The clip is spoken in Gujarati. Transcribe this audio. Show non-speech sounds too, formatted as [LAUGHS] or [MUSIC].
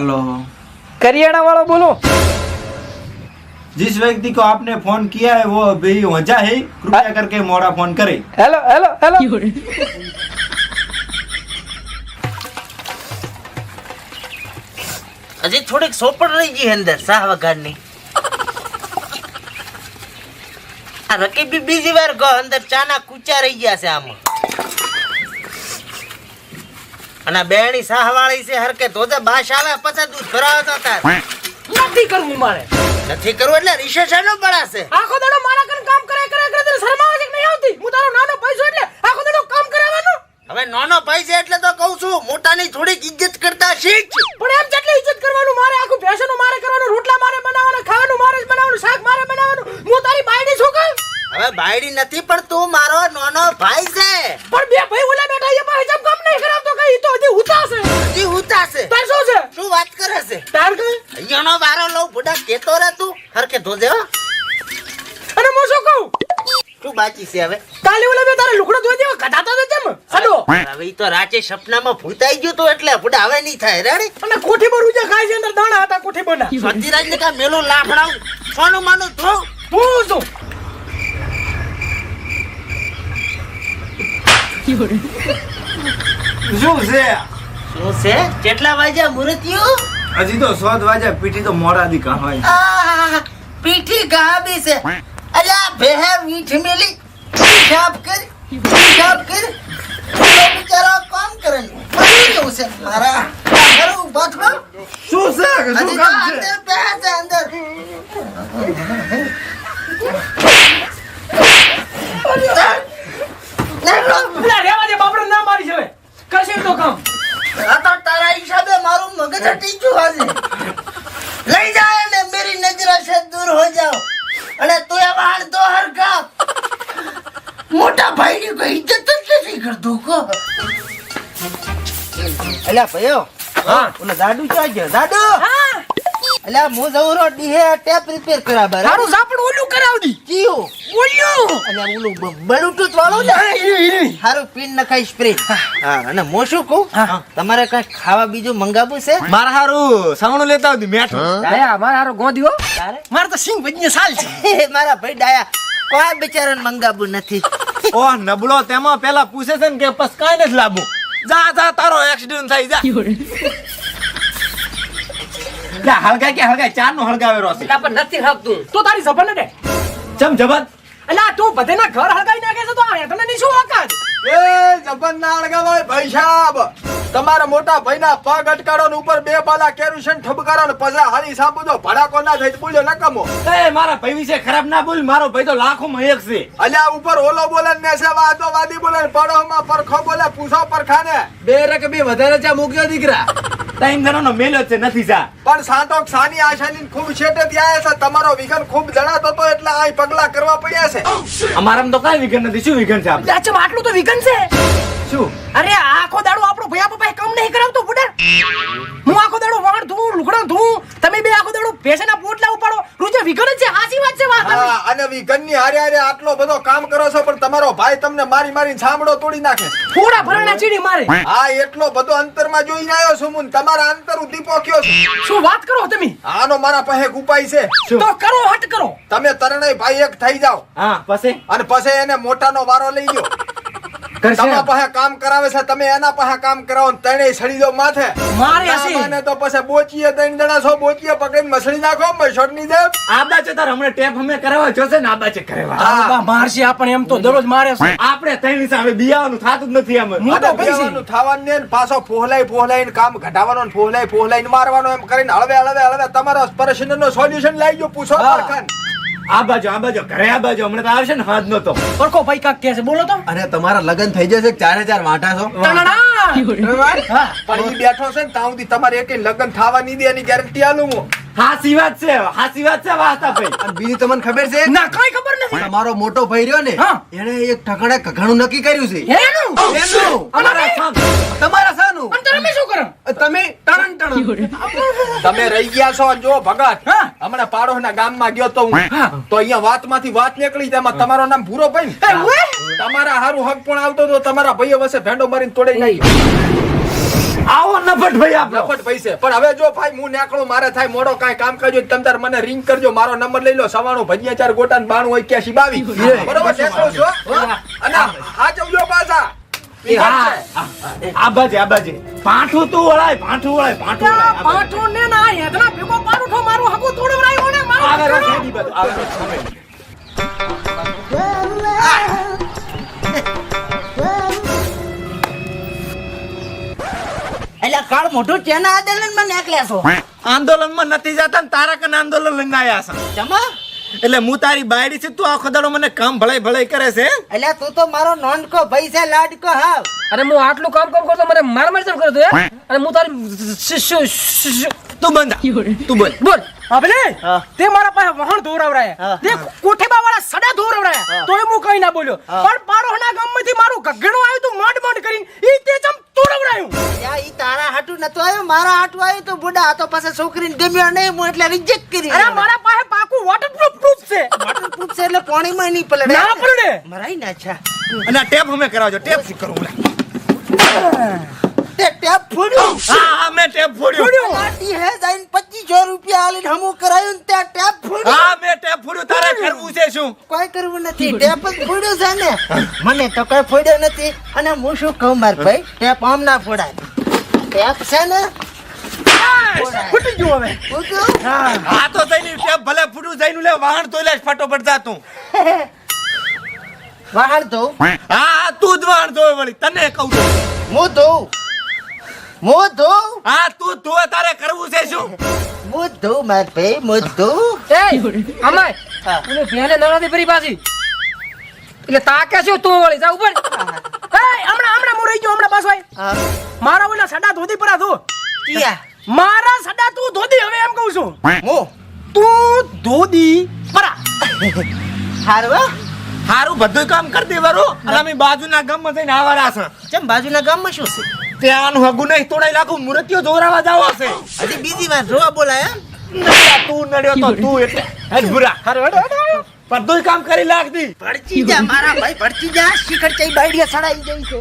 हेलो કરિયાણા વાળો બોલો जिस व्यक्ति को आपने फोन किया है वो अभी वजह है कृपया करके मोड़ा फोन करे હેલો હેલો હેલો હજી થોડીક સોપડ રહી ગઈ અંદર શાહ વઘારની આ રકીબી બીજી વાર ગો અંદર ચાના કૂચા રહી ગયા છે આમાં અને બેણી શાહ વાળી છે હરકે ધોધે બાશ આવે પછી દૂધ ભરાવતો તાર. નથી કરવું મારે. નથી કરવું એટલે રિસેશન નો પડાશે. આખો દાડો મારા કન કામ કરે કરે કરે તને શરમ આવે કે નહીં આવતી? હું તારો નાનો પૈસો એટલે આખો દાડો કામ કરાવવાનું? હવે નાનો ભાઈ છે એટલે તો કહું છું મોટાની થોડીક ઇજ્જત કરતા શીખ. પણ એમ જેટલી ઇજ્જત કરવાનું? મારે આખું ભેંસોનું મારે કરવાનું રોટલા મારે બનાવવાના ખાવાનું મારે જ બનાવવાનું શાક મારે બનાવવાનું. હું તારી બાયડી છું કઈ હવે બાયડી નથી પણ તું મારો નાનો ભાઈ છે. પણ બે ભાઈ ઓલા બેઠા એ પાસે તાર કે? અહીંયાનો વારો લઉં બુડા કેતો રે તું. હરકે ધોધે હો. અને હું શું કહું? શું બાકી છે હવે. કાલે ઓલે બે તારે લુકડો ધોઈ દેવા? કઢા તો જેમ સડો હવે ઈ તો રાતે સપનામાં ભૂતાઈ ગયો તો એટલે બુડા હવે નહીં થાય રે અને કોઠી પર ઉજા ખાય છે અંદર દાણા હતા કોઠી બના સતીરાજ ને કા મેલો લાફડાવું? સોનું માનું ધો હું શું? શું છે? શું છે? કેટલા વાગ્યા મુરતિયું હજી તો સોદ વાગ્યા પીઠી તો મોડા દી કહાય આહ, પીઠી ગાબી છે. અલ્યા ભેહે મીઠ મેલી હિસાબ કર હિસાબ કર. બિચારો કામ કરે ને. મરી ગયું છે. મારા ઘરે ઊભા. શું છે? કે શું તો કામ છે? અંદર બેસે છે અંદર. ના, ના મારી છે કશું કરશે તો કામ. આ તો તારા હિસાબે મારું મગજ હટી ગયું આજે. લઈ જાય ને મેરી નજર સે દૂર હો જાઓ. અને તું એ વાળ તો હરકા મોટા ભાઈ ની કોઈ ઇજ્જત જ નથી કરતો કો અલ્યા ભયો હા. ઓલા દાદુ ક્યાં ગયો? દાદુ? હા. અલ્યા હું જઉં રો ડીહે ટેપ રિપેર કરા બરાબર. તારું ઝાપડ ઓલું કરાવડી ઓલું અલ્યા ઓલું બ્લૂટૂથ વાળું ને હારું પીન નખાઈ સ્પ્રે હા. અને હું શું કહું? તમારે કઈ ખાવા બીજું મંગાવું છે? મારા હારું સાવણું લેતા આવતી મેઠ. ડાયા મારા હારો ગોંધ્યો. તારે? મારે તો સિંગ વજને સાલ છે. મારા ભાઈ ડાયા કોઈ બિચારાને મંગાવું નથી. ઓ નબળો તેમાં પેલા પૂછે છે ને કે પછી કાઈ નથી લાવવું જા જા તારો એક્સિડન્ટ થઈ જા. જા હળગાય કે હળગાય ચાર નો હળગાવેરો છે પણ નથી હળગતું. તો તારી જબર ને ચમ જબત અલા તું બધેના ઘર હળગાઈ નાખે છે તો આ હેઠળની શું ઓકાત એ જબન ના અળગાવાય ભાઈ સાહેબ તમારા મોટા ભાઈના પગ અટકાડો ને ઉપર બે બાલા કેરુશન ઠબકારો ને પછી હારી સાંભળો તો ભડાકો ના થઈ બોલ્યો નકમો એ મારા ભાઈ વિશે ખરાબ ના બોલ મારો ભાઈ તો લાખો માં એક છે. અલ્યા ઉપર ઓલો બોલે ને છે વાદો વાદી બોલે પડો પડોમાં પરખો બોલે પૂછો પરખાને. બે રકબી વધારે ચા મૂક્યો દીકરા. ટાઈમ જણો મેલો છે નથી સા પણ સાતોક સાની આશાની ખૂબ છેટે ત્યાં છે તમારો વિઘન ખૂબ જણાતો તો એટલે આ પગલા કરવા પડ્યા છે. અમારા તો કઈ વિઘન નથી શું વિઘન છે આપણે? અચ્છા આટલું તો વિઘન છે. શું? અરે આખો દાડો આપણો ભૈયા પપ્પા કામ નહીં કરાવતો બુડા. હું આખો દાડો વાણ ધું લુગડા ધું. તમે બે આખો દાડો ભેંસના પોટલા ઉપાડો રોજે છે હાચી વાત છે હા અને વિઘનની હારે હારે આટલો બધો કામ કરો છો પણ તમારો ભાઈ તમને મારી મારી છામડો તોડી નાખે. થોડા ભરણા ચીડી મારે. હા એટલો બધો અંતરમાં જોઈને આવ્યો છું મુન. તમારા અંતર ઉદીપો કયો છે. શું વાત કરો તમે? આનો મારા પાસે એક ઉપાય છે. તો કરો હટ કરો. તમે ત્રણેય ભાઈ એક થઈ જાઓ. હા પછી? અને પછી એને મોટાનો વારો લઈ કરશે તમારા પાસે કામ કરાવે છે તમે એના પાસે કામ કરાવો ને સડી દો માથે. મારે ના હસી. માને તો પછી બોચીએ ત્રણ દડા છો બોચીએ પકડીને મસળી નાખો મસળની જેમ. આબા છે તાર હમણે ટેપ હમે કરાવવા જોશે ને આબા છે કરાવવા. આબા બા મારશે આપણને એમ તો દરરોજ મારે છે. આપણે ત્રણ સામે બિયાવાનું થાતું જ નથી આમ. હું તો. પીવાનું થાવાનું ને પાછો ફોહલાઈ ફોહલાઈને કામ ઘટાવાનો ને ફોહલાઈ ફોહલાઈને મારવાનો એમ કરીને હળવે હળવે હળવે. તમારા પરેશન નો સોલ્યુશન લાવી ગયો પૂછો. પરખાન. આ બાજુ આ બાજુ ઘરે આ બાજુ. હમણાં તો આવશે ને હાથ નતો પરખો ભાઈ કાક કે છે બોલો તો. અરે તમારા લગ્ન થઈ જશે ચારે ચાર વાંટા છો. હા. પણ બેઠો છે ને ત્યાં સુધી તમારે એક લગ્ન થવા નહીં દે એની ગેરંટી આલું હું. હાસી વાત છે હાસી વાત છે વાસ્તા ભાઈ. અને બીજી તમને ખબર છે? ના કઈ ખબર નથી. તમારો મોટો ભાઈ રહ્યો ને એને એક ઠકાણે કઘાણું નક્કી કર્યું છે. એનું? એનું. તમારા સાનું. અને તમે શું કરો? તમે ટણન ટણન તમે રહી ગયા છો જો ભગત. હમણાં પાડોશના ગામમાં ગયો તો હું. તો અહીંયા વાતમાંથી વાત નીકળી તેમાં તમારો નામ ભૂરો ભાઈ ને? એ, ઉએ. તમારા હારું હક પણ આવતો તો તમારા ભાઈઓ વચ્ચે ભેંડો મારીને તોડી નાખી આવો નફટ ભાઈ આપણો નફટ પૈસે પણ હવે જો ભાઈ હું નેકળું મારે થાય મોડો કાંઈ કામ કરજો તમ તાર મને રિંગ કરજો મારો નંબર લઈ લો સવાણું ભજીયા ચાર ગોટા બાણું બાણું એક્યાસી બાવી બરોબર નીકળું છું હો? અને હાચવજો પાછા. આ બાજે પાઠું તું વળાય પાઠું વળાય પાઠું વળાય પાઠું ને ના હેદના ભેગો પાડું મારું હકું તોડવરાયું ને મારું આવે હકું. રખેડી બાજુ, આવે એટલે કાળ મોટું ચેના આંદોલનમાં નીકળ્યા છો? આંદોલનમાં નથી જતા ને તારા કને આંદોલન લઈને આયા છે. જમા એટલે હું તારી બાયડી છે તું આખો દાડો મને કામ ભળાઈ ભળાઈ કરે છે? એટલે તું તો મારો નોનકો ભાઈ છે લાડકો હાવ. અરે હું આટલું કામ કામ કરતો મને માર માર કરતો હે? અને હું તારી શિષ્ય તું બંધ તું બોલ. બોલ આપણે તે મારા પાસે વહણ ધોરાવરાયા તે કોઠેબા વાળા સડા ધોરાવરાયા તોય હું કઈ ના બોલ્યો. પણ પારોહના ગામમાંથી મારું ગગણું આવ્યું તું મડ મડ કરીને. ઈ તે ચમ તોડવરાયું ત્યાં ઈ તારા હાટુ નતો આવ્યો મારા હાટુ આવ્યું તો બુડા તો પાસે છોકરીને ગમ્યો નહીં હું એટલે રિજેક્ટ કરી અરે મારા પાસે પાકું વોટરપ્રૂફ પ્રૂફ છે. વોટરપ્રૂફ છે એટલે પાણીમાં નહીં પલળે. ના પડે મરાઈ ના છે અને આ ટેપ અમે કરાવજો ટેપ શું કરું તે ટેપ ફોડ્યું. હા હા મેં ટેપ ફોડ્યું. લાટી હે જઈને 2500 રૂપિયા આલીને હમું કરાયું ને ત્યાં ટેપ ફોડ્યું. હા ટેપ તારે કરવું છે શું? કોઈ કરવું નથી. ટેપ જ ફોડ્યું છે ને. મને તો કોઈ ફોડ્યો નથી. અને હું શું કહું માર ભાઈ? ટેપ આમ ના ફોડાય. ટેપ છે ને? ફૂટી ગયું હવે. હા. તો જઈને ટેપ ભલે ફૂટું જઈને લે વાહણ તો લે ફટોફટ જા તું [LAUGHS] વાહણ ધોઉં? હા હા તું જ વાહણ ધોવે વળી. તને કહું છું. હું ધોઉં? હું ધોઉં? હા તું ધોવે તારે કરવું છે શું? ધોઉં માર ભાઈ હું એ [LAUGHS] અમાય એને ભેને નવરાતી ફરી પાછી. એટલે તાકે શું તું વળી? જા ઉપર એ હમણા હમણા હું રહી ગયો હમણા પાછો મારા ઓલા સડા ધોધી પરા તું. કિયા? મારા સડા તું ધોધી હવે એમ કહું છું. હું? તું ધોધી પરા. [LAUGHS] હારું હારું બધું કામ કરી દેવાનું અને અમે બાજુના ગામમાં જઈને આવારા છે. કેમ બાજુના ગામમાં શું છે? ત્યાંનું હગુ નહીં તોડાઈ લાગુ મૂર્તિઓ જોરાવા જાવ હશે. હજી બીજી વાર જોવા બોલાય એમ? નડ્યા તું નડ્યો તો તું એટલે. હેડ ભૂરા બધું કામ કરી લાગતી. ભડચી જા મારા ભાઈ ભડચી જા. શિખર ચઈ બાઈડિયા સડાઈ જઈ છે